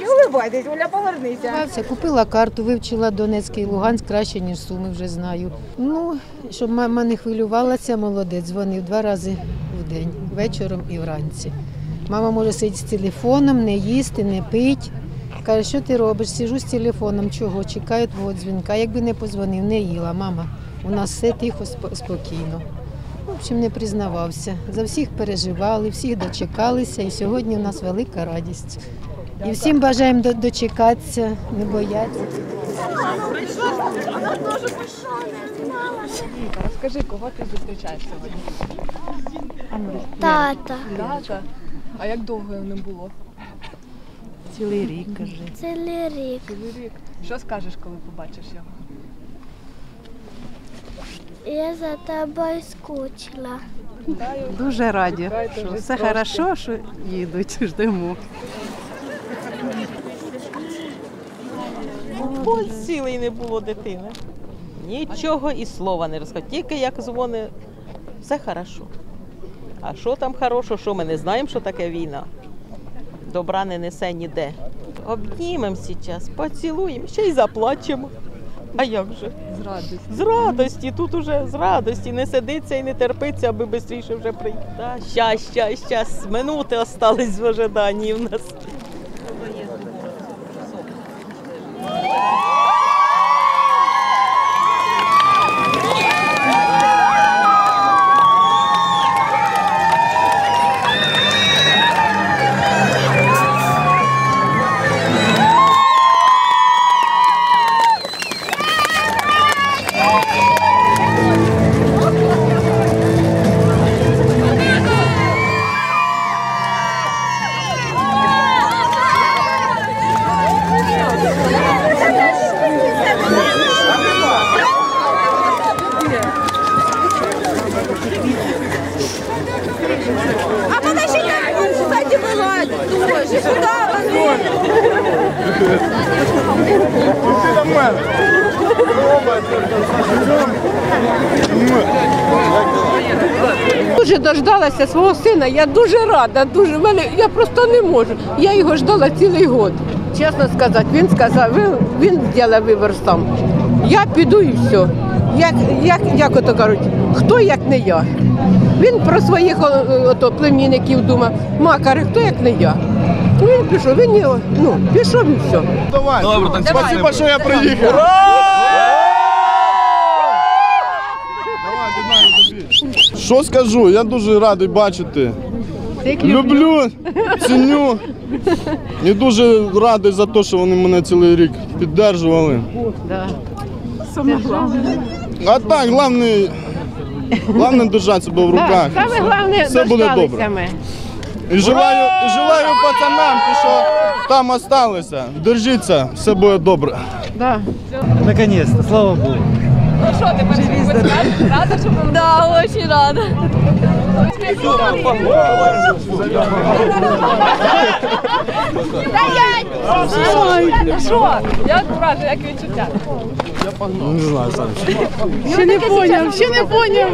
Улибайтесь, Оля, повернися. Купила карту, вивчила Донецький Луганськ краще, ніж Суми, вже знаю. Ну, щоб мама не хвилювалася, молодець, дзвонив два рази в день, вечором і вранці. Мама може сидіти з телефоном, не їсти, не пити. Каже, що ти робиш? Сижу з телефоном, чого? Чекаю твого дзвінка. Якби не позвонив, не їла. Мама, у нас все тихо, спо- спокійно. В общем, не признавався. За всіх переживали, всіх дочекалися, і сьогодні у нас велика радість. І всім бажаємо дочекатися, не боятися. Розкажи, кого ти зустрічаєш сьогодні? Тата. Тата. А як довго його не було? Цілий рік, каже. Цілий рік. Цілий рік. Що скажеш, коли побачиш його? Я за тобою скучила. Дуже раді, що все хорошо, що їдуть, ждемо. Ось цілий не було дитини. Нічого і слова не розказав. Тільки як дзвони, все хорошо. А що там хорошо, що ми не знаємо, що таке війна. Добра не несе ніде. Обнімемо зараз, поцілуємо, ще й заплачемо. А як же? З радості. З радості, тут уже з радості не сидиться і не терпиться, аби швидше вже прийти. Щас, щас, щас, минути остались в ожиданні в нас. Дуже дождалася свого сина. Я дуже рада. Дуже мене я просто не можу. Я його ждала цілий год. Чесно сказати, він сказав, він, зробив вибір сам. Я піду і все. Як, як, як ото кажуть, хто як не я. Він про своїх ото, племінників думав, макари, хто як не я. Він пішов, він його, ну, пішов і все. Добре, так спасибо, що я приїхав. Що скажу? Я дуже радий бачити. Люблю, ціню. І дуже радий за те, що вони мене цілий рік підтримували. А так, головне, головне держати себе в руках. Саме все. головне, Все буде дождалися добре. ми. І желаю, і желаю пацанам, ті, що там осталися. Держіться, все буде добре. Да. Наконец-то, слава Богу. Ну що, ти перший рада, рада, що ви Да, очень рада. Що? Як враження, як відчуття? Не знаю сам. Ще не поняв, ще не поняв.